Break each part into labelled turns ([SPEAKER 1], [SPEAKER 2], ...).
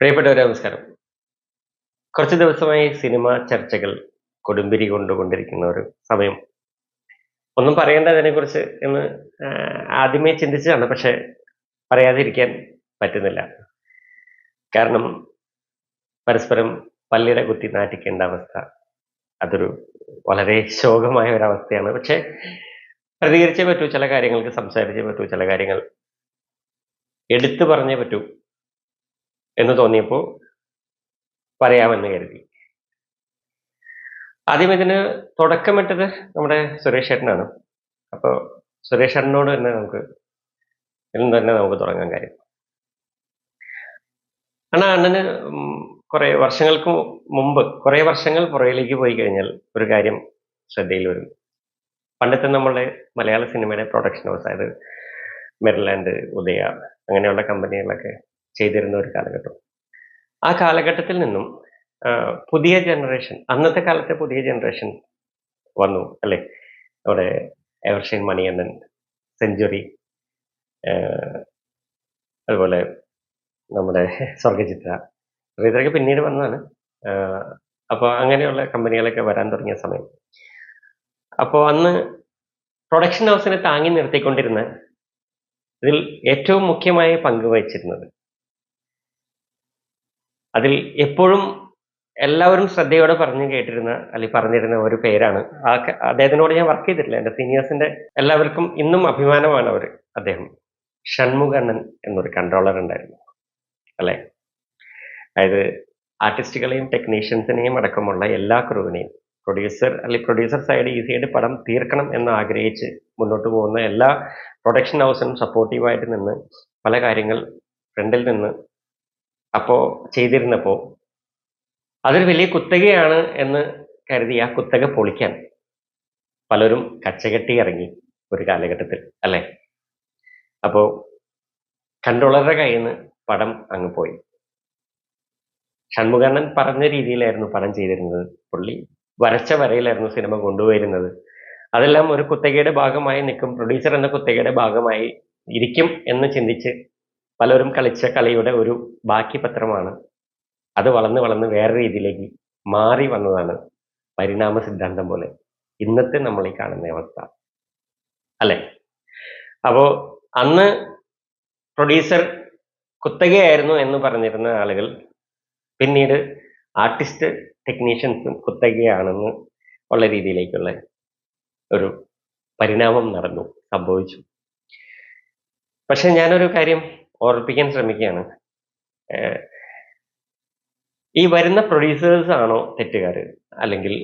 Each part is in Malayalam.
[SPEAKER 1] പ്രിയപ്പെട്ടവരെ നമസ്കാരം. കുറച്ച് ദിവസമായി സിനിമ ചർച്ചകൾ കൊടുമ്പിരി കൊണ്ടുകൊണ്ടിരിക്കുന്ന ഒരു സമയം. ഒന്നും പറയേണ്ട അതിനെക്കുറിച്ച് എന്ന് ആദ്യമേ ചിന്തിച്ചതാണ് പക്ഷെ പറയാതിരിക്കാൻ പറ്റുന്നില്ല. കാരണം പരസ്പരം പല്ലിട കുത്തി നാറ്റിക്കേണ്ട അവസ്ഥ അതൊരു വളരെ ശോകമായ ഒരവസ്ഥയാണ്. പക്ഷെ പ്രതികരിച്ചേ പറ്റൂ ചില കാര്യങ്ങൾക്ക് സംസാരിച്ചേ പറ്റൂ ചില കാര്യങ്ങൾ എടുത്തു പറഞ്ഞേ പറ്റൂ. എന്ന് തോന്നിയപ്പോൾ പറയാമെന്ന് കരുതി. ആദ്യം ഇതിന് തുടക്കമിട്ടത് നമ്മുടെ സുരേഷ് ചേട്ടനാണ് അപ്പോൾ സുരേഷ് ചേട്ടനോട് തന്നെ നമുക്ക് ഇന്ന് തന്നെ നമുക്ക് തുടങ്ങാൻ കാര്യം. അണ്ണാ അണ്ണന് കുറേ വർഷങ്ങൾക്ക് മുമ്പ് കുറെ വർഷങ്ങൾ പുറയിലേക്ക് പോയി കഴിഞ്ഞാൽ ഒരു കാര്യം ശ്രദ്ധയിൽ വരും. പണ്ടത്തെ നമ്മളുടെ മലയാള സിനിമയുടെ പ്രൊഡക്ഷൻ ഹൗസ് അതായത് മെറിലാൻഡ് ഉദയ അങ്ങനെയുള്ള കമ്പനികളൊക്കെ ചെയ്തിരുന്ന ഒരു കാലഘട്ടം. ആ കാലഘട്ടത്തിൽ നിന്നും പുതിയ ജനറേഷൻ അന്നത്തെ കാലത്തെ പുതിയ ജനറേഷൻ വന്നു അല്ലെ? നമ്മുടെ എവർഷൻ മണിയണ്ണൻ സെഞ്ചുറി അതുപോലെ നമ്മുടെ സ്വർഗചിത്ര ഇതൊക്കെ പിന്നീട് വന്നതാണ് അപ്പോൾ അങ്ങനെയുള്ള കമ്പനികളൊക്കെ വരാൻ തുടങ്ങിയ സമയം. അപ്പോൾ അന്ന് പ്രൊഡക്ഷൻ ഹൗസിനെ താങ്ങി നിർത്തിക്കൊണ്ടിരുന്ന ഇതിൽ ഏറ്റവും മുഖ്യമായ പങ്ക് വഹിച്ചിരുന്നത് അതിൽ എപ്പോഴും എല്ലാവരും ശ്രദ്ധയോടെ പറഞ്ഞു കേട്ടിരുന്ന അല്ലെങ്കിൽ പറഞ്ഞിരുന്ന ഒരു പേരാണ്. ആ അദ്ദേഹത്തിനോട് ഞാൻ വർക്ക് ചെയ്തിട്ടില്ല. എന്റെ സീനിയേഴ്സിന്റെ എല്ലാവർക്കും ഇന്നും അഭിമാനമാണ് അവർ. അദ്ദേഹം ഷൺമുഖണ്ണൻ എന്നൊരു കൺട്രോളർ ഉണ്ടായിരുന്നു. അല്ലെ? അതായത് ആർട്ടിസ്റ്റുകളെയും ടെക്നീഷ്യൻസിനെയും അടക്കമുള്ള എല്ലാ ക്രൂവിനെയും പ്രൊഡ്യൂസർ അല്ലെങ്കിൽ പ്രൊഡ്യൂസർ സൈഡ് ഈസി ആയിട്ട് പടം തീർക്കണം എന്ന് ആഗ്രഹിച്ച് മുന്നോട്ട് പോകുന്ന എല്ലാ പ്രൊഡക്ഷൻ ഹൗസിനും സപ്പോർട്ടീവായിട്ട് നിന്ന് പല കാര്യങ്ങൾ ഫ്രണ്ടിൽ നിന്ന് അപ്പോൾ ചെയ്തിരുന്നപ്പോൾ അതൊരു വലിയ കുത്തകയാണ് എന്ന് കരുതി ആ കുത്തക പൊളിക്കാൻ പലരും കച്ചകെട്ടി ഇറങ്ങി ഒരു കാലഘട്ടത്തിൽ അല്ലേ? അപ്പോൾ കൺട്രോളറുടെ കയ്യിൽ നിന്ന് പടം അങ്ങ് പോയി. ഷൺമുഖണ്ണൻ പറഞ്ഞ രീതിയിലായിരുന്നു പടം ചെയ്തിരുന്നത്. പുള്ളി വരച്ച വരയിലായിരുന്നു സിനിമ കൊണ്ടുപോയിരുന്നത്. അതെല്ലാം ഒരു കുത്തകയുടെ ഭാഗമായി നിൽക്കും. പ്രൊഡ്യൂസർ എന്ന കുത്തകയുടെ ഭാഗമായി ഇരിക്കും എന്ന് ചിന്തിച്ച് പലരും കളിച്ച കളിയുടെ ഒരു ബാക്കി പത്രമാണ്. അത് വളർന്ന് വളർന്ന് വേറെ രീതിയിലേക്ക് മാറി വന്നതാണ് പരിണാമ സിദ്ധാന്തം പോലെ. ഇന്നത്തെ നമ്മൾ ഈ കാണുന്ന അവസ്ഥ. അല്ലെ? അപ്പോ അന്ന് പ്രൊഡ്യൂസർ കുത്തകയായിരുന്നു എന്ന് പറഞ്ഞിരുന്ന ആളുകൾ പിന്നീട് ആർട്ടിസ്റ്റ് ടെക്നീഷ്യൻസും കുത്തകയാണെന്ന് ഉള്ള രീതിയിലേക്കുള്ള ഒരു പരിണാമം നടന്നു സംഭവിച്ചു. പക്ഷെ ഞാനൊരു കാര്യം ഓർപ്പിക്കാൻ ശ്രമിക്കുകയാണ്. ഈ വരുന്ന പ്രൊഡ്യൂസേഴ്സ് ആണോ തെറ്റുകാർ അല്ലെങ്കിൽ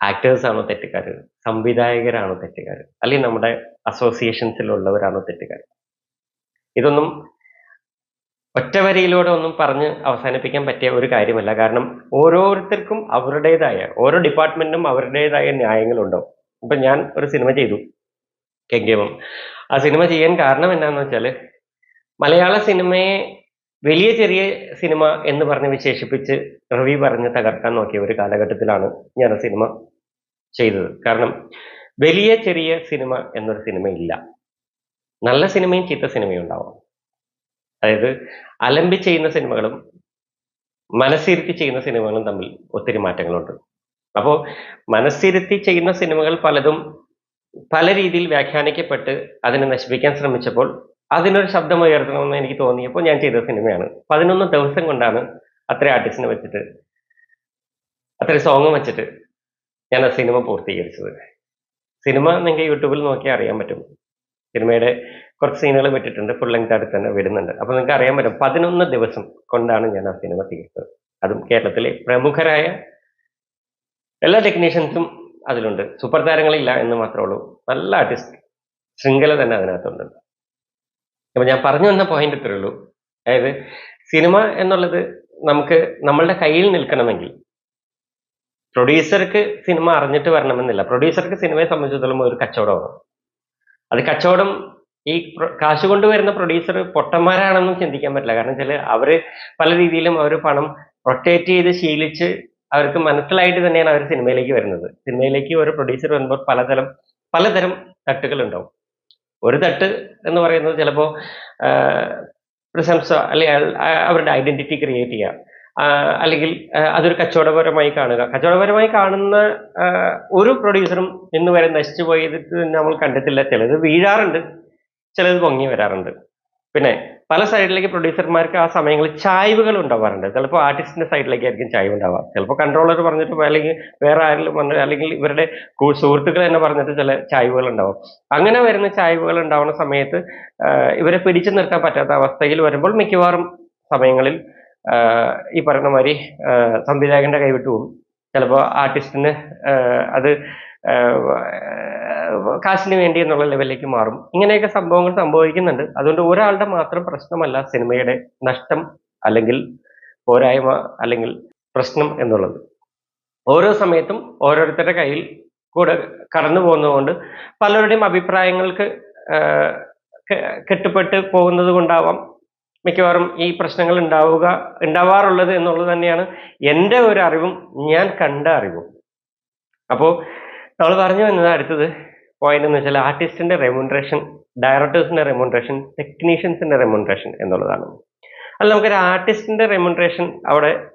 [SPEAKER 1] ആക്ടേഴ്സ് ആണോ തെറ്റുകാർ സംവിധായകരാണോ തെറ്റുകാർ അല്ലെങ്കിൽ നമ്മുടെ അസോസിയേഷൻസിലുള്ളവരാണോ തെറ്റുകാർ ഇതൊന്നും ഒറ്റവരിയിലൂടെ ഒന്നും പറഞ്ഞ് അവസാനിപ്പിക്കാൻ പറ്റിയ ഒരു കാര്യമല്ല. കാരണം ഓരോരുത്തർക്കും അവരുടേതായ ഓരോ ഡിപ്പാർട്ട്മെന്റിനും അവരുടേതായ ന്യായങ്ങളുണ്ടാവും ഇപ്പൊ ഞാൻ ഒരു സിനിമ ചെയ്തു കെങ്കേമം. ആ സിനിമ ചെയ്യാൻ കാരണം എന്താണെന്ന് വെച്ചാൽ മലയാള സിനിമയെ വലിയ ചെറിയ സിനിമ എന്ന് പറഞ്ഞ് വിശേഷിപ്പിച്ച് റിവ്യൂ പറഞ്ഞ് തകർക്കാൻ നോക്കിയ ഒരു കാലഘട്ടത്തിലാണ് ഞാൻ ആ സിനിമ ചെയ്തത്. കാരണം വലിയ ചെറിയ സിനിമ എന്നൊരു സിനിമയില്ല. നല്ല സിനിമയും ചീത്ത സിനിമയും ഉണ്ടാവും. അതായത് അലമ്പി ചെയ്യുന്ന സിനിമകളും മനസ്സിരുത്തി ചെയ്യുന്ന സിനിമകളും തമ്മിൽ ഒത്തിരി മാറ്റങ്ങളുണ്ട്. അപ്പോൾ മനസ്സിരുത്തി ചെയ്യുന്ന സിനിമകൾ പലതും പല രീതിയിൽ വ്യാഖ്യാനിക്കപ്പെട്ട് അതിനെ നശിപ്പിക്കാൻ ശ്രമിച്ചപ്പോൾ അതിനൊരു ശബ്ദം ഉയർത്തണമെന്ന് എനിക്ക് തോന്നിയപ്പോൾ ഞാൻ ചെയ്ത സിനിമയാണ്. പതിനൊന്ന് ദിവസം കൊണ്ടാണ് അത്ര ആർട്ടിസ്റ്റിനെ വെച്ചിട്ട് അത്ര സോങ് വെച്ചിട്ട് ഞാൻ ആ സിനിമ പൂർത്തീകരിച്ചത്. സിനിമ നിങ്ങൾക്ക് യൂട്യൂബിൽ നോക്കിയാൽ അറിയാൻ പറ്റും. സിനിമയുടെ കുറച്ച് സീനുകൾ വിട്ടിട്ടുണ്ട്. ഫുൾ ലെങ്ത് അടുത്ത് തന്നെ വിടുന്നുണ്ട് അപ്പൊ നിങ്ങൾക്ക് അറിയാൻ പറ്റും. പതിനൊന്ന് ദിവസം കൊണ്ടാണ് ഞാൻ ആ സിനിമ തീർത്തത് അതും കേരളത്തിലെ പ്രമുഖരായ എല്ലാ ടെക്നീഷ്യൻസും അതിലുണ്ട്. സൂപ്പർ താരങ്ങളില്ല എന്ന് മാത്രമേ ഉള്ളൂ. നല്ല ആർട്ടിസ്റ്റ് ശൃംഖല തന്നെ അതിനകത്തുണ്ട്. അപ്പൊ ഞാൻ പറഞ്ഞു വന്ന പോയിന്റ് ഇത്രേ ഉള്ളൂ. അതായത് സിനിമ എന്നുള്ളത് നമുക്ക് നമ്മളുടെ കയ്യിൽ നിൽക്കണമെങ്കിൽ പ്രൊഡ്യൂസർക്ക് സിനിമ അറിഞ്ഞിട്ട് വരണമെന്നില്ല. പ്രൊഡ്യൂസർക്ക് സിനിമയെ സംബന്ധിച്ചിടത്തോളം ഒരു കച്ചവടമാണ്. അത് കച്ചവടം ഈ കാശ് കൊണ്ടുവരുന്ന പ്രൊഡ്യൂസർ പൊട്ടന്മാരാണെന്നും ചിന്തിക്കാൻ പറ്റില്ല. കാരണം വെച്ചാൽ അവർ പല രീതിയിലും അവർ പണം റൊട്ടേറ്റ് ചെയ്ത് ശീലിച്ച് അവർക്ക് മനസ്സിലായിട്ട് തന്നെയാണ് അവർ സിനിമയിലേക്ക് വരുന്നത്. സിനിമയിലേക്ക് ഒരു പ്രൊഡ്യൂസർ വരുമ്പോൾ പലതരം പലതരം തട്ടുകൾ ഉണ്ടാവും ഒരു തട്ട് എന്ന് പറയുന്നത് ചിലപ്പോൾ പ്രശംസ അല്ലെങ്കിൽ അവരുടെ ഐഡന്റിറ്റി ക്രിയേറ്റ് ചെയ്യുക അല്ലെങ്കിൽ അതൊരു കച്ചവടപരമായി കാണുക. കച്ചവടപരമായി കാണുന്ന ഒരു പ്രൊഡ്യൂസറും ഇന്ന് വരെ നശിച്ചു പോയത് നമ്മൾ കണ്ടിട്ടില്ല. ചിലത് വീഴാറുണ്ട് ചിലത് പൊങ്ങി വരാറുണ്ട്. പിന്നെ പല സൈഡിലേക്ക് പ്രൊഡ്യൂസർമാർക്ക് ആ സമയങ്ങളിൽ ചായ്വുകൾ ഉണ്ടാവാറുണ്ട്. ചിലപ്പോൾ ആർട്ടിസ്റ്റിന്റെ സൈഡിലേക്കായിരിക്കും ചായ്വ് ഉണ്ടാവുക. ചിലപ്പോൾ കൺട്രോളർ പറഞ്ഞിട്ട് അല്ലെങ്കിൽ വേറെ ആരെങ്കിലും പറഞ്ഞിട്ട് അല്ലെങ്കിൽ ഇവരുടെ സുഹൃത്തുക്കൾ തന്നെ പറഞ്ഞിട്ട് ചില ചായ്വുകൾ ഉണ്ടാവും. അങ്ങനെ വരുന്ന ചായ്വുകൾ ഉണ്ടാവുന്ന സമയത്ത് ഇവരെ പിടിച്ചു നിർത്താൻ പറ്റാത്ത അവസ്ഥയിൽ വരുമ്പോൾ മിക്കവാറും സമയങ്ങളിൽ ഈ പറയുന്ന മാതിരി സംവിധായകന്റെ കൈവിട്ടു പോകും. ചിലപ്പോൾ ആർട്ടിസ്റ്റിന് അത് കാശിന് വേണ്ടി എന്നുള്ള ലെവലിലേക്ക് മാറും. ഇങ്ങനെയൊക്കെ സംഭവങ്ങൾ സംഭവിക്കുന്നുണ്ട്. അതുകൊണ്ട് ഒരാളുടെ മാത്രം പ്രശ്നമല്ല സിനിമയുടെ നഷ്ടം അല്ലെങ്കിൽ പോരായ്മ അല്ലെങ്കിൽ പ്രശ്നം എന്നുള്ളത്. ഓരോ സമയത്തും ഓരോരുത്തരുടെ കയ്യിൽ കൂടെ കടന്നു പോകുന്നതുകൊണ്ട് പലരുടെയും അഭിപ്രായങ്ങൾക്ക് കെട്ടുപെട്ട് പോകുന്നത് കൊണ്ടാവാം മിക്കവാറും ഈ പ്രശ്നങ്ങൾ ഉണ്ടാവുക ഉണ്ടാവാറുള്ളത് എന്നുള്ളത് തന്നെയാണ് എന്റെ ഒരു അറിവും ഞാൻ കണ്ട അറിവും. അപ്പോൾ നമ്മൾ പറഞ്ഞു വന്നത് അടുത്തത്. പോയിന്റ് എന്ന് വെച്ചാൽ ആർട്ടിസ്റ്റിന്റെ റെമുനറേഷൻ ഡയറക്ടേഴ്സിന്റെ റെമുനറേഷൻ ടെക്നീഷ്യൻസിന്റെ റെമുനറേഷൻ എന്നുള്ളതാണ്. അല്ല നമുക്കൊരു ആർട്ടിസ്റ്റിന്റെ റെമുനറേഷൻ അവിടെ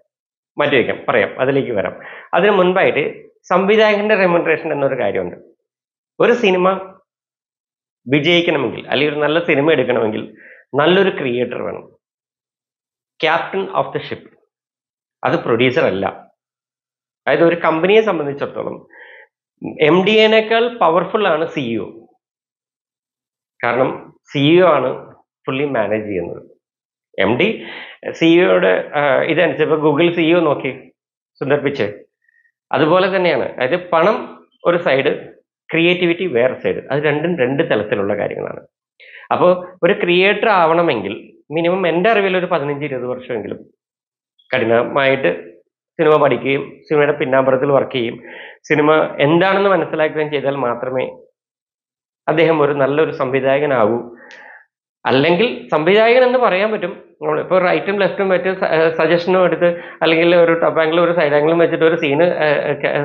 [SPEAKER 1] മാറ്റി വയ്ക്കാം. പറയാം. അതിലേക്ക് വരാം. അതിന് മുൻപായിട്ട് സംവിധായകന്റെ റെമുനറേഷൻ എന്നൊരു കാര്യമുണ്ട്. ഒരു സിനിമ വിജയിക്കണമെങ്കിൽ അല്ലെങ്കിൽ ഒരു നല്ല സിനിമ എടുക്കണമെങ്കിൽ നല്ലൊരു ക്രിയേറ്റർ വേണം. ക്യാപ്റ്റൻ ഓഫ് ദ ഷിപ്പ് അത് പ്രൊഡ്യൂസർ അല്ല. അതായത് ഒരു കമ്പനിയെ സംബന്ധിച്ചിടത്തോളം എം ഡി എനേക്കാൾ പവർഫുൾ ആണ് സിഇഒ കാരണം സിഇഒ ആണ് ഫുള്ളി മാനേജ് ചെയ്യുന്നത്. എം ഡി സിഇഒയുടെ ഇതനുസരിച്ച് ഇപ്പൊ ഗൂഗിൾ സിഇഒ നോക്കി സുന്ദർ പിച്ചേ അതുപോലെ തന്നെയാണ് അതായത് പണം ഒരു സൈഡ് ക്രിയേറ്റിവിറ്റി വേറെ സൈഡ് അത് രണ്ടും രണ്ട് തലത്തിലുള്ള കാര്യങ്ങളാണ്. അപ്പോൾ ഒരു ക്രിയേറ്റർ ആവണമെങ്കിൽ മിനിമം എന്റെ അറിവിൽ ഒരു പതിനഞ്ച് ഇരുപത് വർഷമെങ്കിലും കഠിനമായിട്ട് സിനിമ പഠിക്കുകയും സിനിമയുടെ പിന്നാമ്പുറത്തിൽ വർക്ക് ചെയ്യും. സിനിമ എന്താണെന്ന് മനസ്സിലാക്കുകയും ചെയ്താൽ മാത്രമേ അദ്ദേഹം ഒരു നല്ലൊരു സംവിധായകനാകൂ അല്ലെങ്കിൽ സംവിധായകൻ എന്ന് പറയാൻ പറ്റും. നമ്മൾ ഇപ്പോൾ റൈറ്റും ലെഫ്റ്റും വെച്ച് സജഷനും എടുത്ത് അല്ലെങ്കിൽ ഒരു ടോപ്പ് ആംഗിളും ഒരു സൈഡ് ആംഗിളും വെച്ചിട്ട് ഒരു സീന്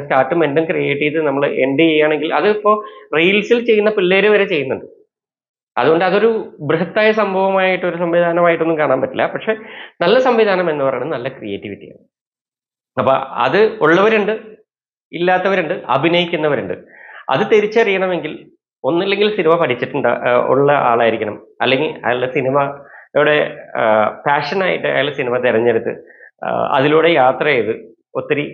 [SPEAKER 1] സ്റ്റാർട്ടും എൻഡും ക്രിയേറ്റ് ചെയ്ത് നമ്മൾ എൻഡ് ചെയ്യുകയാണെങ്കിൽ അതിപ്പോൾ റീൽസിൽ ചെയ്യുന്ന പിള്ളേര് വരെ ചെയ്യുന്നുണ്ട്. അതുകൊണ്ട് അതൊരു ബൃഹത്തായ സംഭവമായിട്ട് ഒരു സംവിധാനമായിട്ടൊന്നും കാണാൻ പറ്റില്ല. പക്ഷെ നല്ല സംവിധാനം എന്ന് പറയുന്നത് നല്ല ക്രിയേറ്റിവിറ്റിയാണ് അപ്പൊ അത് ഉള്ളവരുണ്ട് ഇല്ലാത്തവരുണ്ട് അഭിനയിക്കുന്നവരുണ്ട്. അത് തിരിച്ചറിയണമെങ്കിൽ ഒന്നില്ലെങ്കിൽ സിനിമ പഠിച്ചിട്ടുണ്ട് ഉള്ള ആളായിരിക്കണം. അല്ലെങ്കിൽ അയാളുടെ സിനിമയുടെ പാഷനായിട്ട് അയാൾ സിനിമ തിരഞ്ഞെടുത്ത് അതിലൂടെ യാത്ര ചെയ്ത് ഒത്തിരി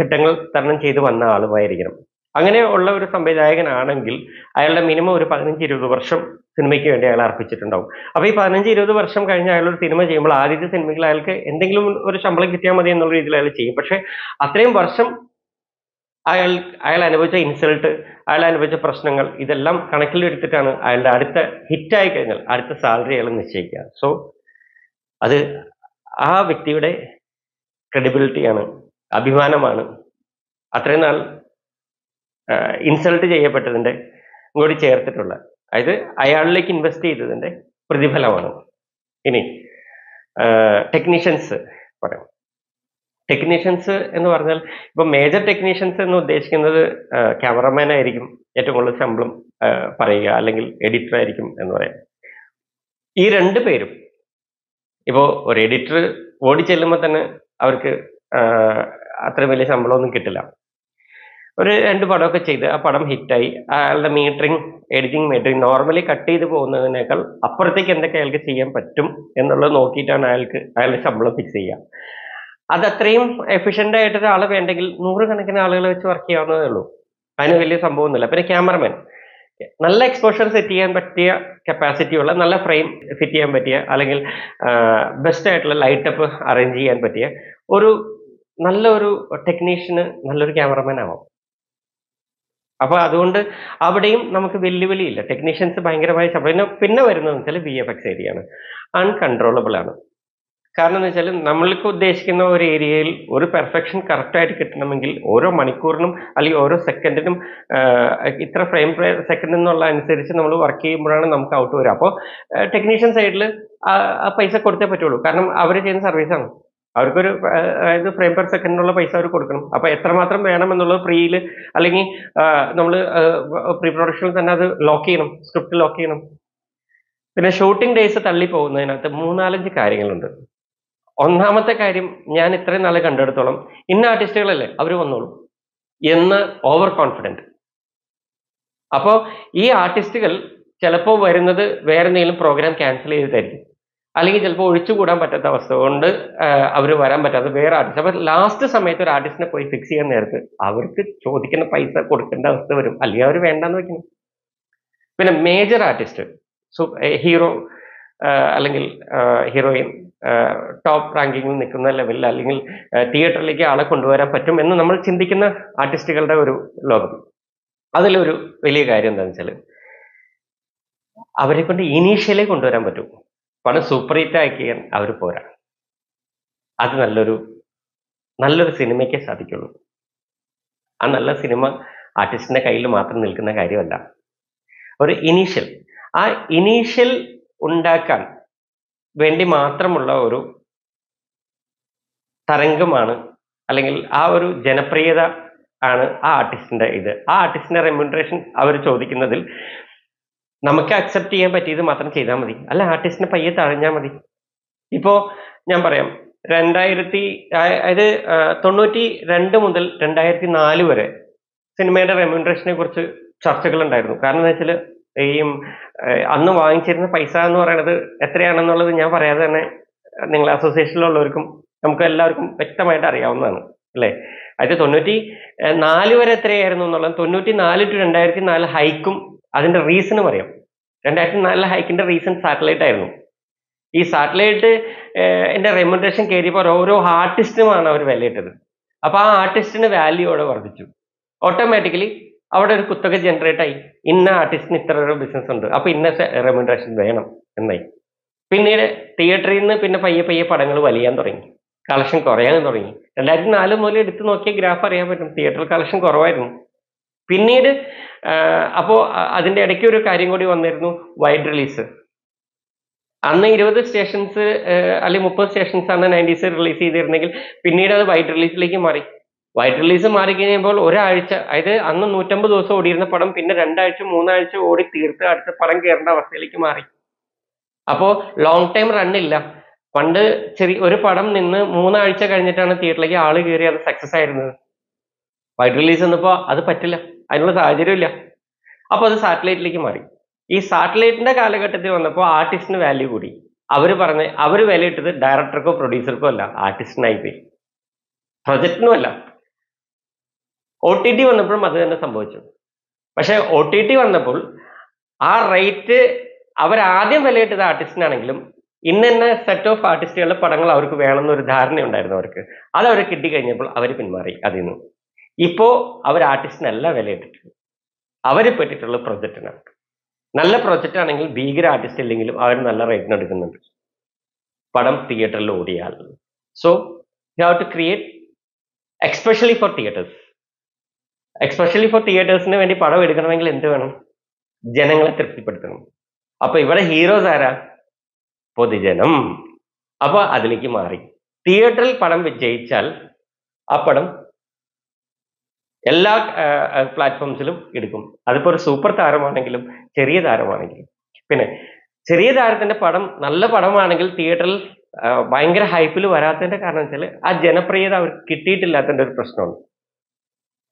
[SPEAKER 1] ഘട്ടങ്ങൾ തരണം ചെയ്ത് വന്ന ആളുമായിരിക്കണം. അങ്ങനെ ഉള്ള ഒരു സംവിധായകനാണെങ്കിൽ അയാളുടെ മിനിമം ഒരു പതിനഞ്ച് ഇരുപത് വർഷം സിനിമയ്ക്ക് വേണ്ടി അയാൾ അർപ്പിച്ചിട്ടുണ്ടാവും. അപ്പൊ ഈ പതിനഞ്ച് ഇരുപത് വർഷം കഴിഞ്ഞ് അയാൾ ഒരു സിനിമ ചെയ്യുമ്പോൾ ആദ്യത്തെ സിനിമയിൽ അയാൾക്ക് എന്തെങ്കിലും ഒരു ശമ്പളം കിട്ടിയാൽ മതി എന്നുള്ള രീതിയിൽ അയാൾ ചെയ്യും. പക്ഷേ അത്രയും വർഷം അയാൾ അയാൾ അനുഭവിച്ച ഇൻസൾട്ട് അയാൾ അനുഭവിച്ച പ്രശ്നങ്ങൾ ഇതെല്ലാം കണക്കിലെടുത്തിട്ടാണ് അയാളുടെ അടുത്ത ഹിറ്റായി കഴിഞ്ഞാൽ അടുത്ത സാലറി അയാൾ നിശ്ചയിക്കുക. സോ അത് ആ വ്യക്തിയുടെ ക്രെഡിബിലിറ്റിയാണ് അഭിമാനമാണ്. അത്രയും നാൾ ഇൻസൾട്ട് ചെയ്യപ്പെട്ടതിന്റെ ഇങ്ങോട്ട് ചേർത്തിട്ടുള്ള അതായത് അയാളിലേക്ക് ഇൻവെസ്റ്റ് ചെയ്തതിന്റെ പ്രതിഫലമാണ്. ഇനി ടെക്നീഷ്യൻസ് പറയാം. ടെക്നീഷ്യൻസ് എന്ന് പറഞ്ഞാൽ ഇപ്പൊ മേജർ ടെക്നീഷ്യൻസ് എന്ന് ഉദ്ദേശിക്കുന്നത് ക്യാമറമാൻ ആയിരിക്കും ഏറ്റവും കൂടുതൽ ശമ്പളം പറയുക അല്ലെങ്കിൽ എഡിറ്റർ ആയിരിക്കും എന്ന് പറയാം. ഈ രണ്ട് പേരും ഇപ്പോ ഒരു എഡിറ്റർ ഓടി ചെല്ലുമ്പോൾ തന്നെ അവർക്ക് അത്ര വലിയ ശമ്പളമൊന്നും കിട്ടില്ല. ഒരു രണ്ട് പടമൊക്കെ ചെയ്ത് ആ പടം ഹിറ്റായി. അയാളുടെ metering editing metering normally cut ചെയ്ത് പോകുന്നതിനേക്കാൾ അപ്പുറത്തേക്ക് എന്തൊക്കെ അയാൾക്ക് ചെയ്യാൻ പറ്റും എന്നുള്ളത് നോക്കിയിട്ടാണ് അയാൾക്ക് അയാളുടെ ശമ്പളം ഫിക്സ് ചെയ്യുക. അത് അത്രയും എഫിഷ്യന്റ് ആയിട്ട് ഒരാൾ വേണ്ടെങ്കിൽ നൂറുകണക്കിന് ആളുകളെ വെച്ച് വർക്ക് ചെയ്യാവുന്നതേ ഉള്ളൂ. അതിന് വലിയ സംഭവമൊന്നുമില്ല. പിന്നെ ക്യാമറമാൻ നല്ല എക്സ്പോഷർ സെറ്റ് ചെയ്യാൻ പറ്റിയ കപ്പാസിറ്റി ഉള്ള നല്ല ഫ്രെയിം ഫിറ്റ് ചെയ്യാൻ പറ്റിയ അല്ലെങ്കിൽ ബെസ്റ്റ് ആയിട്ടുള്ള ലൈറ്റ് അപ്പ് അറേഞ്ച് ചെയ്യാൻ പറ്റിയ ഒരു നല്ലൊരു ടെക്നീഷ്യന് നല്ലൊരു ക്യാമറമാൻ ആവാം. അപ്പൊ അതുകൊണ്ട് അവിടെയും നമുക്ക് വെല്ലുവിളിയില്ല. ടെക്നീഷ്യൻസ് ഭയങ്കരമായ പിന്നെ പിന്നെ വരുന്നത് വെച്ചാൽ വി എഫ് എക്സ് ഏരിയയാണ് അൺകൺട്രോളബിൾ ആണ്. കാരണം എന്ന് വെച്ചാൽ നമ്മൾക്ക് ഉദ്ദേശിക്കുന്ന ഒരു ഏരിയയിൽ ഒരു പെർഫെക്ഷൻ കറക്റ്റായിട്ട് കിട്ടണമെങ്കിൽ ഓരോ മണിക്കൂറിനും അല്ലെങ്കിൽ ഓരോ സെക്കൻഡിനും ഇത്ര ഫ്രെയിം സെക്കൻഡ് എന്നുള്ള അനുസരിച്ച് നമ്മൾ വർക്ക് ചെയ്യുമ്പോഴാണ് നമുക്ക് ഔട്ട് വരിക. അപ്പോൾ ടെക്നീഷ്യൻ സൈഡിൽ ആ പൈസ കൊടുത്തേ പറ്റുള്ളൂ. കാരണം അവർ ചെയ്യുന്ന സർവീസാണ് അവർക്കൊരു അതായത് ഫ്രെയിം പെർ സെക്കൻഡിനുള്ള പൈസ അവർ കൊടുക്കണം. അപ്പൊ എത്രമാത്രം വേണം എന്നുള്ളത് പ്രീയിൽ അല്ലെങ്കിൽ നമ്മൾ പ്രീ പ്രൊഡക്ഷനിൽ തന്നെ അത് ലോക്ക് ചെയ്യണം സ്ക്രിപ്റ്റ് ലോക്ക് ചെയ്യണം. പിന്നെ ഷൂട്ടിംഗ് ഡേയ്സ് തള്ളി പോകുന്നതിനകത്ത് മൂന്നാലഞ്ച് കാര്യങ്ങളുണ്ട്. ഒന്നാമത്തെ കാര്യം ഞാൻ ഇത്രയും നാളെ കണ്ടെടുത്തോളം ഇന്ന ആർട്ടിസ്റ്റുകളല്ലേ അവർ വന്നോളും എന്ന് ഓവർ കോൺഫിഡന്റ് അപ്പോൾ ഈ ആർട്ടിസ്റ്റുകൾ ചിലപ്പോൾ വരുന്നത് വേറെ എന്തെങ്കിലും പ്രോഗ്രാം ക്യാൻസൽ ചെയ്തിട്ടായിരിക്കും. അല്ലെങ്കിൽ ചിലപ്പോൾ ഒഴിച്ചുകൂടാൻ പറ്റാത്ത അവസ്ഥ കൊണ്ട് അവർ വരാൻ പറ്റാത്ത വേറെ ആർട്ടിസ്റ്റ് അപ്പോൾ ലാസ്റ്റ് സമയത്ത് ഒരു ആർട്ടിസ്റ്റിനെ പോയി ഫിക്സ് ചെയ്യാൻ നേരത്ത് അവർക്ക് ചോദിക്കുന്ന പൈസ കൊടുക്കേണ്ട അവസ്ഥ വരും. അല്ലെങ്കിൽ അവർ വേണ്ടെന്ന് വെക്കണം പിന്നെ മേജർ ആർട്ടിസ്റ്റ് ഹീറോ അല്ലെങ്കിൽ ഹീറോയിൻ ടോപ്പ് റാങ്കിങ്ങിൽ നിൽക്കുന്ന ലെവലിൽ അല്ലെങ്കിൽ തിയേറ്ററിലേക്ക് ആളെ കൊണ്ടുവരാൻ പറ്റും എന്ന് നമ്മൾ ചിന്തിക്കുന്ന ആർട്ടിസ്റ്റുകളുടെ ഒരു ലോകം. അതിലൊരു വലിയ കാര്യം എന്താണെന്ന് വെച്ചാൽ അവരെ കൊണ്ട് ഇനീഷ്യലേ കൊണ്ടുവരാൻ പറ്റും. പണം സൂപ്പർ ഹിറ്റ് അവർ പോരാ. അത് നല്ലൊരു നല്ലൊരു സിനിമയ്ക്ക് സാധിക്കുള്ളൂ. ആ നല്ല സിനിമ ആർട്ടിസ്റ്റിന്റെ കയ്യിൽ മാത്രം നിൽക്കുന്ന കാര്യമല്ല. ഒരു ഇനീഷ്യൽ ആ ഇനീഷ്യൽ ഉണ്ടാക്കാൻ വേണ്ടി മാത്രമുള്ള ഒരു തരംഗമാണ് അല്ലെങ്കിൽ ആ ഒരു ജനപ്രിയത ആണ് ആ ആർട്ടിസ്റ്റിന്റെ ഇത്. ആ ആർട്ടിസ്റ്റിന്റെ റെമ്യൂണറേഷൻ അവർ ചോദിക്കുന്നതിൽ നമുക്ക് അക്സെപ്റ്റ് ചെയ്യാൻ പറ്റിയത് മാത്രം ചെയ്താൽ മതി. അല്ല ആർട്ടിസ്റ്റിനെ പയ്യെ തഴഞ്ഞാൽ മതി. ഇപ്പോ ഞാൻ പറയാം. രണ്ടായിരത്തി അതായത് തൊണ്ണൂറ്റി രണ്ട് മുതൽ രണ്ടായിരത്തി നാല് വരെ സിനിമയുടെ റെമ്യൂണറേഷനെ കുറിച്ച് ചർച്ചകൾ ഉണ്ടായിരുന്നു കാരണം എന്താ വെച്ചാൽ ഈ അന്ന് വാങ്ങിച്ചിരുന്ന പൈസ എന്ന് പറയുന്നത് എത്രയാണെന്നുള്ളത് ഞാൻ പറയാതെ തന്നെ നിങ്ങൾ അസോസിയേഷനിലുള്ളവർക്കും നമുക്ക് എല്ലാവർക്കും വ്യക്തമായിട്ട് അറിയാവുന്നതാണ്. അല്ലേ? അതായത് തൊണ്ണൂറ്റി നാല് വരെ എത്രയായിരുന്നു എന്നുള്ളത്? തൊണ്ണൂറ്റി നാല് ടു രണ്ടായിരത്തി നാല് ഹൈക്കും അതിന്റെ റീസണും അറിയാം. രണ്ടായിരത്തി നാലിലെ ഹൈക്കിന്റെ റീസൺ സാറ്റലൈറ്റ് ആയിരുന്നു. ഈ സാറ്റലൈറ്റ് എന്റെ റെമ്യൂണറേഷൻ കയറിയപ്പോൾ ഓരോ ആർട്ടിസ്റ്റിനുമാണ് അവർ വിലയിട്ടത് അപ്പോൾ ആ ആർട്ടിസ്റ്റിന് വാല്യൂ അവിടെ വർദ്ധിച്ചു. ഓട്ടോമാറ്റിക്കലി അവിടെ ഒരു കുത്തക ജനറേറ്റ് ആയി. ഇന്ന ആർട്ടിസ്റ്റിന് ഇത്ര ഒരു ബിസിനസ് ഉണ്ട്. അപ്പോൾ ഇന്ന റെമ്യൂണറേഷൻ വേണം എന്നായി. പിന്നീട് തിയേറ്ററിൽ നിന്ന് പിന്നെ പയ്യെ പയ്യെ പടങ്ങൾ വലിയാൻ തുടങ്ങി. കളക്ഷൻ കുറയാൻ തുടങ്ങി. രണ്ടായിരത്തി നാല് മുതൽ എടുത്ത് നോക്കിയ ഗ്രാഫ് അറിയാൻ പറ്റും. തിയേറ്റർ കളക്ഷൻ കുറവായിരുന്നു. പിന്നീട് അപ്പോ അതിന്റെ ഇടയ്ക്ക് ഒരു കാര്യം കൂടി വന്നിരുന്നു വൈഡ് റിലീസ് അന്ന് ഇരുപത് സ്റ്റേഷൻസ് അല്ലെങ്കിൽ മുപ്പത് സ്റ്റേഷൻസ് ആണ് നയന്റീസ് റിലീസ് ചെയ്തിരുന്നെങ്കിൽ പിന്നീട് അത് വൈഡ് റിലീസിലേക്ക് മാറി. വൈഡ് റിലീസ് മാറി കഴിയുമ്പോൾ ഒരാഴ്ച അതായത് അന്ന് നൂറ്റമ്പത് ദിവസം ഓടിയിരുന്ന പടം പിന്നെ രണ്ടാഴ്ച മൂന്നാഴ്ച ഓടി തീർത്ത് അടുത്ത പടം കയറേണ്ട അവസ്ഥയിലേക്ക് മാറി. അപ്പോൾ ലോങ് ടൈം റണ്ണില്ല പണ്ട് ചെറിയ ഒരു പടം നിന്ന് മൂന്നാഴ്ച കഴിഞ്ഞിട്ടാണ് തിയേറ്ററിലേക്ക് ആൾ കയറി അത് സക്സസ് ആയിരുന്നത്. വൈഡ് റിലീസ് എന്നപ്പോ അത് പറ്റില്ല. അതിനുള്ള സാഹചര്യമില്ല. അപ്പോൾ അത് സാറ്റലൈറ്റിലേക്ക് മാറി. ഈ സാറ്റലൈറ്റിന്റെ കാലഘട്ടത്തിൽ വന്നപ്പോൾ ആർട്ടിസ്റ്റിന് വാല്യൂ കൂടി. അവർ പറഞ്ഞ അവർ വിലയിട്ടത് ഡയറക്ടർക്കോ പ്രൊഡ്യൂസർക്കോ അല്ല ആർട്ടിസ്റ്റിനായി പോയി. പ്രൊജക്റ്റിനും അല്ല. ഒ ടി ടി വന്നപ്പോഴും അത് തന്നെ സംഭവിച്ചു. പക്ഷെ ഒ ടി ടി വന്നപ്പോൾ ആ റേറ്റ് അവരാദ്യം വിലയിട്ടത് ആർട്ടിസ്റ്റിനാണെങ്കിലും ഇന്ന സെറ്റ് ഓഫ് ആർട്ടിസ്റ്റുകളുടെ പടങ്ങൾ അവർക്ക് വേണമെന്നൊരു ധാരണയുണ്ടായിരുന്നു അവർക്ക്. അത് അവർ കിട്ടിക്കഴിഞ്ഞപ്പോൾ അവർ പിന്മാറി അതിൽ നിന്ന്. ഇപ്പോ അവർ ആർട്ടിസ്റ്റിനല്ല വിലയിട്ടിട്ടുള്ളത്. അവർ പെട്ടിട്ടുള്ള പ്രൊജക്റ്റിനാണ് നല്ല പ്രൊജക്റ്റ് ആണെങ്കിൽ ഭീകര ആർട്ടിസ്റ്റ് ഇല്ലെങ്കിലും അവർ നല്ല റേറ്റിന് എടുക്കുന്നുണ്ട്. പടം തിയേറ്ററിൽ ഓടിയാൽ. So you have to create especially for theatres especially for തിയേറ്റേഴ്സിന് വേണ്ടി പടം എടുക്കണമെങ്കിൽ എന്ത് വേണം? ജനങ്ങളെ തൃപ്തിപ്പെടുത്തണം. അപ്പൊ ഇവിടെ ഹീറോസ് ആരാ? പൊതുജനം. അപ്പൊ അതിലേക്ക് മാറി. തിയേറ്ററിൽ പടം വിജയിച്ചാൽ ആ പടം എല്ലാ പ്ലാറ്റ്ഫോംസിലും എടുക്കും. അതിപ്പോ ഒരു സൂപ്പർ താരമാണെങ്കിലും ചെറിയ താരമാണെങ്കിലും. പിന്നെ ചെറിയ താരത്തിന്റെ പടം നല്ല പടമാണെങ്കിൽ തിയേറ്ററിൽ ഭയങ്കര ഹൈപ്പിൽ വരാത്തതിന്റെ കാരണം വെച്ചാൽ ആ ജനപ്രിയത അവർക്ക് കിട്ടിയിട്ടില്ലാത്തതിന്റെ ഒരു പ്രശ്നമാണ്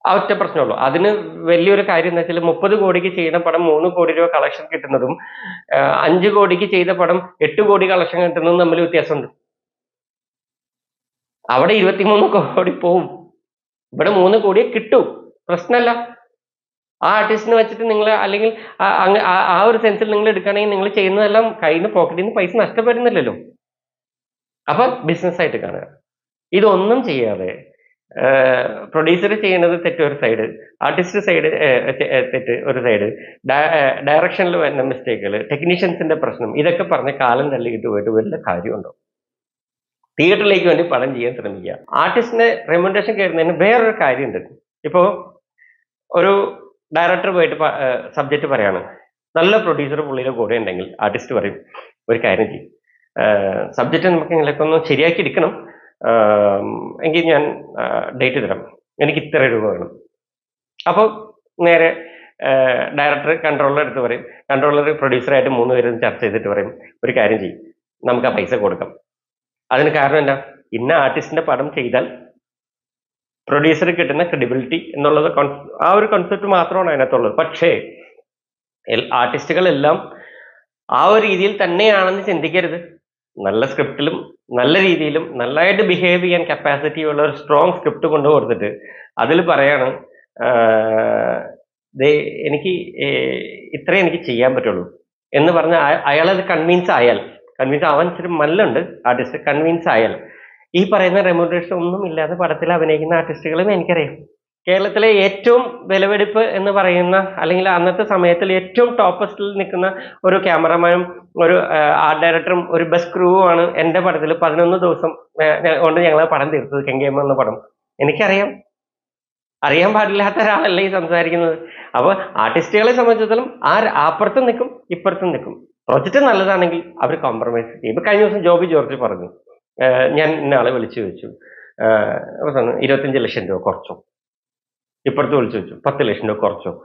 [SPEAKER 1] ആ ഒറ്റ പ്രശ്നമുള്ളൂ. അതിന് വലിയൊരു കാര്യം എന്ന് വെച്ചാൽ മുപ്പത് കോടിക്ക് ചെയ്യുന്ന പടം മൂന്ന് കോടി രൂപ കളക്ഷൻ കിട്ടുന്നതും അഞ്ച് കോടിക്ക് ചെയ്ത പടം എട്ട് കോടി കളക്ഷൻ കിട്ടുന്നതും തമ്മിൽ വ്യത്യാസമുണ്ട്. അവിടെ ഇരുപത്തിമൂന്ന് കോടി പോവും. ഇവിടെ മൂന്ന് കോടിയെ കിട്ടും. പ്രശ്നമല്ല ആ ആർട്ടിസ്റ്റിനെ വെച്ചിട്ട് നിങ്ങൾ അല്ലെങ്കിൽ ആ- ഒരു സെൻസിൽ നിങ്ങൾ എടുക്കുകയാണെങ്കിൽ നിങ്ങൾ ചെയ്യുന്നതെല്ലാം കയ്യിൽ നിന്ന് പോക്കറ്റിൽ നിന്ന് പൈസ നഷ്ടപ്പെടുന്നില്ലല്ലോ. അപ്പൊ ബിസിനസ് ആയിട്ട് കാണുക. ഇതൊന്നും ചെയ്യാതെ പ്രൊഡ്യൂസർ ചെയ്യുന്നത് തെറ്റ് ഒരു സൈഡ് ആർട്ടിസ്റ്റ് സൈഡ് തെറ്റ് ഒരു സൈഡ് ഡയറക്ഷനിൽ വരുന്ന മിസ്റ്റേക്കുകൾ ടെക്നീഷ്യൻസിന്റെ പ്രശ്നം ഇതൊക്കെ പറഞ്ഞ് കാലം തള്ളിയിട്ട് പോയിട്ട് വല്ല കാര്യമുണ്ടോ? തിയേറ്ററിലേക്ക് വേണ്ടി പടം ചെയ്യാൻ ശ്രമിക്കുക. ആർട്ടിസ്റ്റിന്റെ റെമ്യൂണറേഷൻ കയറുന്നതിന് വേറൊരു കാര്യമുണ്ട്. ഇപ്പോ ഒരു ഡയറക്ടർ പോയിട്ട് സബ്ജക്റ്റ് പറയാണ്. നല്ല പ്രൊഡ്യൂസർ പുള്ളിയുടെ കൂടെ ഉണ്ടെങ്കിൽ ആർട്ടിസ്റ്റ് പറയും ഒരു കാര്യം ചെയ്യും. സബ്ജക്റ്റ് നമുക്ക് നിങ്ങളൊക്കെ ഒന്ന് ശരിയാക്കി എടുക്കണം. എങ്കിൽ ഞാൻ ഡേറ്റ് തരാം. എനിക്ക് ഇത്ര രൂപ വേണം. അപ്പോൾ നേരെ ഡയറക്ടർ കൺട്രോളർ എടുത്ത് പറയും. കൺട്രോളർ പ്രൊഡ്യൂസറായിട്ട് മൂന്ന് പേരും ചർച്ച ചെയ്തിട്ട് പറയും. ഒരു കാര്യം ചെയ്യും. നമുക്ക് ആ പൈസ കൊടുക്കാം. അതിന് കാരണം എന്താ? ഇന്ന ആർട്ടിസ്റ്റിന്റെ പടം ചെയ്താൽ പ്രൊഡ്യൂസർ കിട്ടുന്ന ക്രെഡിബിലിറ്റി എന്നുള്ളത് ആ ഒരു കോൺസെപ്റ്റ് മാത്രമാണ് അതിനകത്തുള്ളത്. പക്ഷേ ആർട്ടിസ്റ്റുകളെല്ലാം ആ ഒരു രീതിയിൽ തന്നെയാണെന്ന് ചിന്തിക്കരുത്. നല്ല സ്ക്രിപ്റ്റിലും നല്ല രീതിയിലും നല്ലതായിട്ട് ബിഹേവ് ചെയ്യാൻ കപ്പാസിറ്റി ഉള്ള ഒരു സ്ട്രോങ് സ്ക്രിപ്റ്റ് കൊണ്ടു കൊടുത്തിട്ട് അതിൽ പറയാണ് എനിക്ക് ഇത്രേ എനിക്ക് ചെയ്യാൻ പറ്റുള്ളൂ. എന്ന് പറഞ്ഞ അയാളത് കൺവിൻസ് ആയാൽ കൺവിൻസ് ആവാൻ ഇച്ചിരി മല്ലുണ്ട് ആർട്ടിസ്റ്റ് കൺവിൻസ് ആയാലും ഈ പറയുന്ന റെമ്യൂണറേഷൻ ഒന്നും ഇല്ലാതെ പടത്തിൽ അഭിനയിക്കുന്ന ആർട്ടിസ്റ്റുകളും എനിക്കറിയാം. കേരളത്തിലെ ഏറ്റവും വിലവെടുപ്പ് എന്ന് പറയുന്ന അല്ലെങ്കിൽ അന്നത്തെ സമയത്തിൽ ഏറ്റവും ടോപ്പസ്റ്റിൽ നിൽക്കുന്ന ഒരു ക്യാമറമാനും ഒരു ആർട്ട് ഡയറക്ടറും ഒരു ബസ് ക്രൂവുമാണ് എന്റെ പടത്തിൽ പതിനൊന്ന് ദിവസം കൊണ്ട് ഞങ്ങൾ പടം തീർത്തത് കെങ്കേമ എന്ന പടം. എനിക്കറിയാം. അറിയാൻ പാടില്ലാത്ത ഒരാളല്ല ഈ സംസാരിക്കുന്നത്. അപ്പോൾ ആർട്ടിസ്റ്റുകളെ സംബന്ധിച്ചിടത്തോളം ആ അപ്പുറത്തും നിൽക്കും ഇപ്പുറത്തും നിൽക്കും. പ്രൊജക്റ്റ് നല്ലതാണെങ്കിൽ അവർ കോംപ്രമൈസ് ചെയ്യും. ഇപ്പൊ കഴിഞ്ഞ ദിവസം ജോബി ജോർജ് പറഞ്ഞു ഞാൻ ഇന്ന ആളെ വിളിച്ചു വെച്ചു ഇരുപത്തിയഞ്ച് ലക്ഷം രൂപ കുറച്ചോ. ഇപ്പുറത്ത് വിളിച്ചു വെച്ചു പത്ത് ലക്ഷം രൂപ കുറച്ചോ.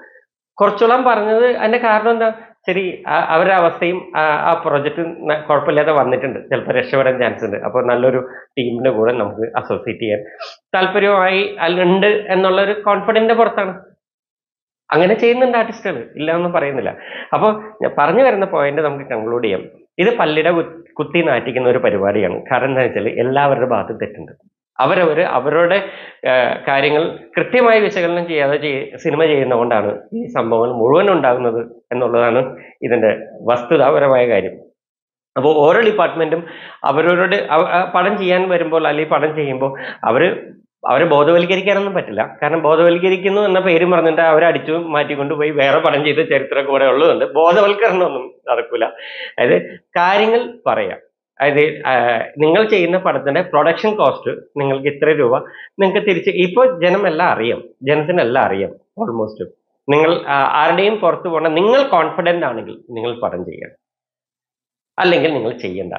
[SPEAKER 1] കുറച്ചോളം പറഞ്ഞത് അതിന്റെ കാരണം എന്താ? ശരി അവരുടെ അവസ്ഥയും ആ- പ്രോജക്റ്റ് കുഴപ്പമില്ലാതെ വന്നിട്ടുണ്ട്. ചിലപ്പോൾ രക്ഷപ്പെടാൻ ചാൻസ് ഉണ്ട്. അപ്പോൾ നല്ലൊരു ടീമിന്റെ കൂടെ നമുക്ക് അസോസിയേറ്റ് ചെയ്യാൻ താല്പര്യമായി എന്നുള്ള ഒരു കോൺഫിഡന്റ് പുറത്താണ്. അങ്ങനെ ചെയ്യുന്നുണ്ട് ആർട്ടിസ്റ്റുകൾ ഇല്ല എന്ന് പറയുന്നില്ല. അപ്പോൾ പറഞ്ഞു വരുന്ന പോയിന്റ് നമുക്ക് കൺക്ലൂഡ് ചെയ്യാം. ഇത് പല്ലിട കുത്തി നാറ്റിക്കുന്ന ഒരു പരിപാടിയാണ്. കാരണം എന്താ വെച്ചാൽ എല്ലാവരുടെ ഭാഗത്ത് തെറ്റുണ്ട്. അവരവർ അവരുടെ കാര്യങ്ങൾ കൃത്യമായി വിശകലനം ചെയ്യാതെ ചെയ് സിനിമ ചെയ്യുന്നതുകൊണ്ടാണ് ഈ സംഭവങ്ങൾ മുഴുവൻ ഉണ്ടാകുന്നത് എന്നുള്ളതാണ് ഇതിന്റെ വസ്തുതാപരമായ കാര്യം. അപ്പോൾ ഓരോ ഡിപ്പാർട്ട്മെന്റും അവരവരുടെ പടം ചെയ്യാൻ വരുമ്പോൾ അല്ലെങ്കിൽ പടം ചെയ്യുമ്പോൾ അവർ അവരെ ബോധവൽക്കരിക്കാനൊന്നും പറ്റില്ല. കാരണം ബോധവൽക്കരിക്കുന്നു എന്ന പേര് പറഞ്ഞിട്ട് അവരെ അടിച്ചു മാറ്റിക്കൊണ്ട് പോയി വേറെ പടം ചെയ്ത ചരിത്രം കൂടെ ഉള്ളതുകൊണ്ട് ബോധവൽക്കരണമൊന്നും നടക്കില്ല അതായത് കാര്യങ്ങൾ പറയാം. അതായത് നിങ്ങൾ ചെയ്യുന്ന പടത്തിന്റെ പ്രൊഡക്ഷൻ കോസ്റ്റ് നിങ്ങൾക്ക് ഇത്ര രൂപ. നിങ്ങൾക്ക് തിരിച്ച് ഇപ്പോൾ ജനം എല്ലാം അറിയാം. ജനത്തിനെല്ലാം അറിയാം ഓൾമോസ്റ്റ് നിങ്ങൾ ആരുടെയും പുറത്തു പോകണം നിങ്ങൾ കോൺഫിഡന്റ് ആണെങ്കിൽ നിങ്ങൾ പടം ചെയ്യണം. അല്ലെങ്കിൽ നിങ്ങൾ ചെയ്യണ്ട.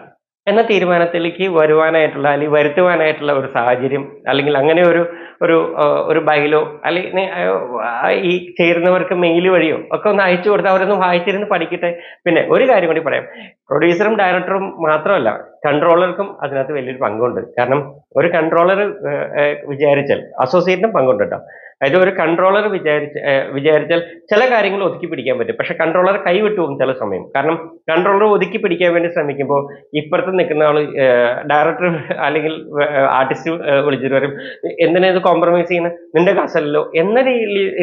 [SPEAKER 1] എന്ന തീരുമാനത്തിലേക്ക് വരുവാനായിട്ടുള്ള അല്ലെങ്കിൽ വരുത്തുവാനായിട്ടുള്ള ഒരു സാഹചര്യം അല്ലെങ്കിൽ അങ്ങനെ ഒരു ഒരു ഒരു ബൈലോ അല്ലെങ്കിൽ ഈ ചേരുന്നവർക്ക് മെയിൽ വഴിയോ ഒക്കെ ഒന്ന് അയച്ചു കൊടുത്ത് അവരൊന്ന് വായിച്ചിരുന്ന് പഠിക്കട്ടെ. പിന്നെ ഒരു കാര്യം കൂടി പറയാം. പ്രൊഡ്യൂസറും ഡയറക്ടറും മാത്രമല്ല കൺട്രോളർക്കും അതിനകത്ത് വലിയൊരു പങ്കുണ്ട്. കാരണം ഒരു കൺട്രോളർ വിചാരിച്ചാൽ അസോസിയേറ്റിനും പങ്കുണ്ട് കേട്ടോ അതായത് ഒരു കൺട്രോളർ വിചാരിച്ച വിചാരിച്ചാൽ ചില കാര്യങ്ങൾ ഒതുക്കി പിടിക്കാൻ പറ്റും. പക്ഷെ കൺട്രോളർ കൈവിട്ടു പോകും ചില സമയം. കാരണം കൺട്രോളർ ഒതുക്കി പിടിക്കാൻ വേണ്ടി ശ്രമിക്കുമ്പോൾ ഇപ്പുറത്ത് നിൽക്കുന്ന ആൾ ഡയറക്ടർ അല്ലെങ്കിൽ ആർട്ടിസ്റ്റ് വിളിച്ചിട്ട് വരും എന്തിനാ ഇത് കോംപ്രമൈസ് ചെയ്യുന്നത് നിന്റെ കാശല്ലോ എന്ന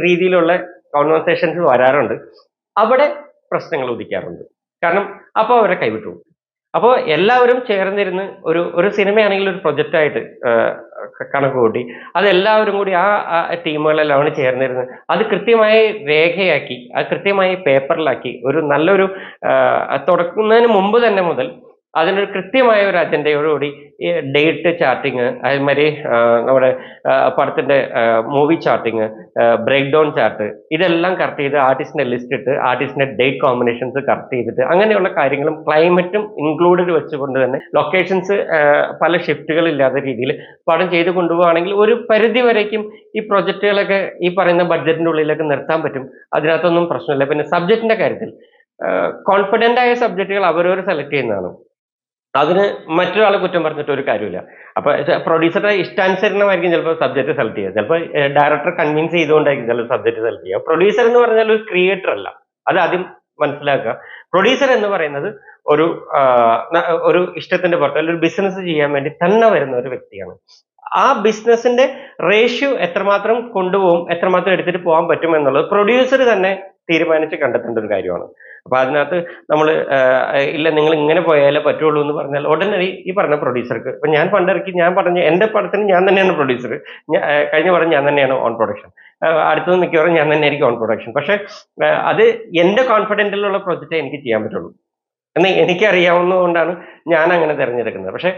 [SPEAKER 1] രീതിയിലുള്ള കോൺവെർസേഷൻസ് വരാറുണ്ട്. അവിടെ പ്രശ്നങ്ങൾ ഉദിക്കാറുണ്ട്. കാരണം അപ്പോൾ അവരെ കൈവിട്ടു. അപ്പോൾ എല്ലാവരും ചേർന്നിരുന്ന് ഒരു ഒരു സിനിമയാണെങ്കിൽ ഒരു പ്രൊജക്റ്റായിട്ട് കണക്ക് കൂട്ടി. അതെല്ലാവരും കൂടി ആ ടീമുകളെല്ലാം ചേർന്നിരുന്ന് അത് കൃത്യമായി രേഖയാക്കി അത് കൃത്യമായി പേപ്പറിലാക്കി ഒരു നല്ലൊരു തുടക്കുന്നതിന് മുമ്പ് തന്നെ മുതൽ അതിനൊരു കൃത്യമായ ഒരു അജണ്ടയോടുകൂടി ഈ ഡേറ്റ് ചാർട്ടിങ് അതേമാതിരി നമ്മുടെ പടത്തിന്റെ movie charting break down chart ഇതെല്ലാം കറക്റ്റ് ചെയ്ത് ആർട്ടിസ്റ്റിന്റെ ലിസ്റ്റ് ഇട്ട് ആർട്ടിസ്റ്റിന്റെ ഡേറ്റ് കോമ്പിനേഷൻസ് കറക്റ്റ് ചെയ്തിട്ട് അങ്ങനെയുള്ള കാര്യങ്ങളും ക്ലൈമറ്റും ഇൻക്ലൂഡഡ് വെച്ചുകൊണ്ട് തന്നെ ലൊക്കേഷൻസ് പല ഷിഫ്റ്റുകൾ ഇല്ലാത്ത രീതിയിൽ പടം ചെയ്ത് കൊണ്ടുപോവുകയാണെങ്കിൽ ഒരു പരിധി വരേക്കും ഈ പ്രൊജക്റ്റുകളൊക്കെ ഈ പറയുന്ന ബഡ്ജറ്റിന്റെ ഉള്ളിലൊക്കെ നിർത്താൻ പറ്റും. അതിനകത്തൊന്നും പ്രശ്നമില്ല. പിന്നെ സബ്ജക്റ്റിന്റെ കാര്യത്തിൽ കോൺഫിഡന്റ് ആയ സബ്ജക്റ്റുകൾ അവരവർ സെലക്ട് ചെയ്യുന്നതാണ്. അതിന് മറ്റൊരാളെ കുറ്റം പറഞ്ഞിട്ട് ഒരു കാര്യമില്ല അപ്പൊ പ്രൊഡ്യൂസറുടെ ഇഷ്ടാനുസരണമായിരിക്കും ചിലപ്പോൾ സബ്ജക്റ്റ് സെലക്ട് ചെയ്യുക. ചിലപ്പോൾ ഡയറക്ടർ കൺവിൻസ് ചെയ്തുകൊണ്ടായിരിക്കും ചിലപ്പോൾ സബ്ജക്ട് സെലക്ട് ചെയ്യുക. പ്രൊഡ്യൂസർ എന്ന് പറഞ്ഞാൽ ഒരു ക്രിയേറ്റർ അല്ല. അത് ആദ്യം മനസ്സിലാക്കുക. പ്രൊഡ്യൂസർ എന്ന് പറയുന്നത് ഒരു ഒരു ഇഷ്ടത്തിന്റെ പുറത്ത് അല്ലെങ്കിൽ ഒരു ബിസിനസ് ചെയ്യാൻ വേണ്ടി തന്നെ വരുന്ന ഒരു വ്യക്തിയാണ്. ആ ബിസിനസിന്റെ റേഷ്യോ എത്രമാത്രം കൊണ്ടുപോകും എത്രമാത്രം എടുത്തിട്ട് പോകാൻ പറ്റും എന്നുള്ളത് പ്രൊഡ്യൂസർ തന്നെ തീരുമാനിച്ച് കണ്ടെത്തേണ്ട ഒരു കാര്യമാണ്. അപ്പൊ അതിനകത്ത് നമ്മൾ ഇല്ല നിങ്ങൾ ഇങ്ങനെ പോയാലേ പറ്റുള്ളൂ എന്ന് പറഞ്ഞാൽ ഉടനടി ഈ പറഞ്ഞ പ്രൊഡ്യൂസർക്ക് ഇപ്പൊ ഞാൻ പണ്ടിറക്കി ഞാൻ പറഞ്ഞ എന്റെ പടത്തിന് ഞാൻ തന്നെയാണ് പ്രൊഡ്യൂസർ. കഴിഞ്ഞ പടം ഞാൻ തന്നെയാണ് ഓൺ പ്രൊഡക്ഷൻ. അടുത്തത് മിക്കവാറും ഞാൻ തന്നെ ആയിരിക്കും ഓൺ പ്രൊഡക്ഷൻ. പക്ഷെ അത് എന്റെ കോൺഫിഡന്റിലുള്ള പ്രൊജക്റ്റ് എനിക്ക് ചെയ്യാൻ പറ്റുള്ളൂ. എന്ന് എനിക്കറിയാവുന്നതുകൊണ്ടാണ് ഞാൻ അങ്ങനെ തിരഞ്ഞെടുക്കുന്നത്. പക്ഷെ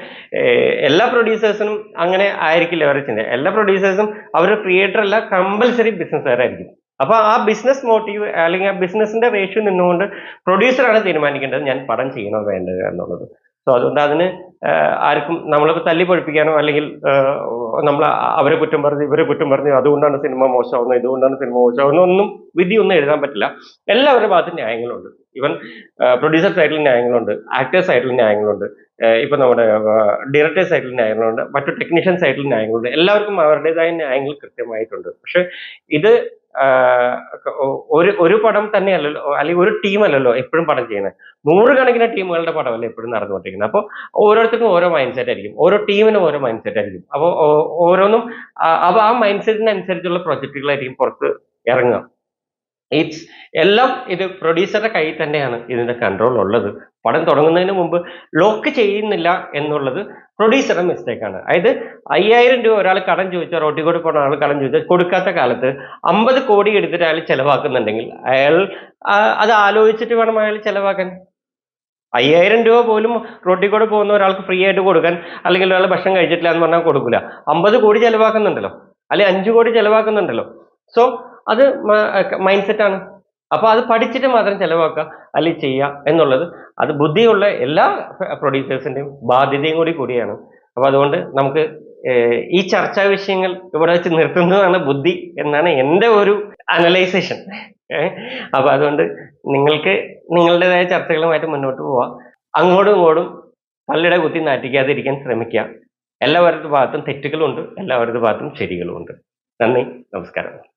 [SPEAKER 1] എല്ലാ പ്രൊഡ്യൂസേഴ്സിനും അങ്ങനെ ആയിരിക്കില്ല അവരുടെ ചിന്ത. എല്ലാ പ്രൊഡ്യൂസേഴ്സും അവർ ക്രിയേറ്റർ അല്ല കമ്പൽസറി ബിസിനസ്സുകാരായിരിക്കും. അപ്പൊ ആ ബിസിനസ് മോട്ടീവ് അല്ലെങ്കിൽ ആ ബിസിനസിന്റെ റേഷ്യോ നിന്നുകൊണ്ട് പ്രൊഡ്യൂസറാണ് തീരുമാനിക്കേണ്ടത് ഞാൻ പടം ചെയ്യണോ വേണ്ടത് എന്നുള്ളത്. സോ അതുകൊണ്ട് അതിന് ആർക്കും നമ്മളിപ്പോൾ തല്ലി പഠിപ്പിക്കാനോ അല്ലെങ്കിൽ നമ്മൾ അവരെ കുറ്റം പറഞ്ഞു ഇവരെ കുറ്റം പറഞ്ഞു അതുകൊണ്ടാണ് സിനിമ മോശമാവുന്നത് ഇതുകൊണ്ടാണ് സിനിമ മോശമാവുന്നത് ഒന്നും വിധി ഒന്നും എഴുതാൻ പറ്റില്ല. എല്ലാവരുടെ ഭാഗത്തും ന്യായങ്ങളുണ്ട്. ഇവൻ പ്രൊഡ്യൂസർ സൈഡിൽ ന്യായങ്ങളുണ്ട് ആക്ടേഴ്സ് സൈഡിൽ ന്യായങ്ങളുണ്ട് ഇപ്പൊ നമ്മുടെ ഡയറക്ടേഴ്സ് സൈഡിൽ ന്യായങ്ങളുണ്ട് മറ്റു ടെക്നീഷ്യൻ സൈഡിൽ ന്യായങ്ങളുണ്ട്. എല്ലാവർക്കും അവരുടേതായ ന്യായങ്ങൾ കൃത്യമായിട്ടുണ്ട്. പക്ഷെ ഇത് ഒരു ഒരു പടം തന്നെയല്ലല്ലോ അല്ലെങ്കിൽ ഒരു ടീം അല്ലല്ലോ എപ്പോഴും പടം ചെയ്യുന്നത്. നൂറുകണക്കിന് ടീമുകളുടെ പടമല്ലേ എപ്പോഴും നടന്നുകൊണ്ടിരിക്കുന്നത്. അപ്പോൾ ഓരോരുത്തർക്കും ഓരോ മൈൻഡ് സെറ്റ് ആയിരിക്കും ഓരോ ടീമിനും ഓരോ മൈൻഡ് സെറ്റ് ആയിരിക്കും അപ്പോൾ ഓരോന്നും അപ്പോൾ ആ മൈൻഡ് സെറ്റിനനുസരിച്ചുള്ള പ്രൊജക്റ്റുകളായിരിക്കും പുറത്ത് ഇറങ്ങുക. ഇറ്റ്സ് എല്ലാം ഇത് പ്രൊഡ്യൂസറുടെ കയ്യിൽ തന്നെയാണ് ഇതിന്റെ കൺട്രോൾ ഉള്ളത്. പടം തുടങ്ങുന്നതിന് മുമ്പ് ലോക്ക് ചെയ്യുന്നില്ല എന്നുള്ളത് പ്രൊഡ്യൂസറുടെ മിസ്റ്റേക്കാണ് അതായത് അയ്യായിരം രൂപ ഒരാൾ കടം ചോദിച്ചാൽ റോട്ടിൽ കൂടി പോകുന്ന ആൾ കടം ചോദിച്ചാൽ കൊടുക്കാത്ത കാലത്ത് അമ്പത് കോടി എടുത്തിട്ട് അയാൾ ചിലവാക്കുന്നുണ്ടെങ്കിൽ അയാൾ അത് ആലോചിച്ചിട്ട് വേണം അയാൾ ചിലവാക്കാൻ. അയ്യായിരം രൂപ പോലും റോട്ടിൽ കൂടെ പോകുന്ന ഒരാൾക്ക് ഫ്രീ ആയിട്ട് കൊടുക്കാൻ അല്ലെങ്കിൽ ഒരാൾ ഭക്ഷണം കഴിച്ചിട്ടില്ല എന്ന് പറഞ്ഞാൽ കൊടുക്കില്ല. അമ്പത് കോടി ചിലവാക്കുന്നുണ്ടല്ലോ. അല്ലെങ്കിൽ അഞ്ചു കോടി ചിലവാക്കുന്നുണ്ടല്ലോ. സോ അത് മൈൻഡ് സെറ്റ് ആണ്. അപ്പൊ അത് പഠിച്ചിട്ട് മാത്രം ചെലവാക്കുക അല്ലെങ്കിൽ ചെയ്യുക എന്നുള്ളത്. അത് ബുദ്ധിയുള്ള എല്ലാ പ്രൊഡ്യൂസേഴ്സിന്റെയും ബാധ്യതയും കൂടി കൂടിയാണ്. അപ്പോൾ അതുകൊണ്ട് നമുക്ക് ഈ ചർച്ചാ വിഷയങ്ങൾ ഇവിടെ വെച്ച് നിർത്തുന്നതാണ് ബുദ്ധി എന്നാണ് എന്റെ ഒരു അനലൈസേഷൻ അപ്പോൾ അതുകൊണ്ട് നിങ്ങൾക്ക് നിങ്ങളുടേതായ ചർച്ചകളുമായിട്ട് മുന്നോട്ട് പോവാം. അങ്ങോട്ടും ഇങ്ങോട്ടും പള്ളിയുടെ കുത്തി നാറ്റിക്കാതിരിക്കാൻ ശ്രമിക്കുക. എല്ലാവരുടെ ഭാഗത്തും തെറ്റുകളുണ്ട് എല്ലാവരുടെ ഭാഗത്തും ശരികളുമുണ്ട്. നന്ദി നമസ്കാരം.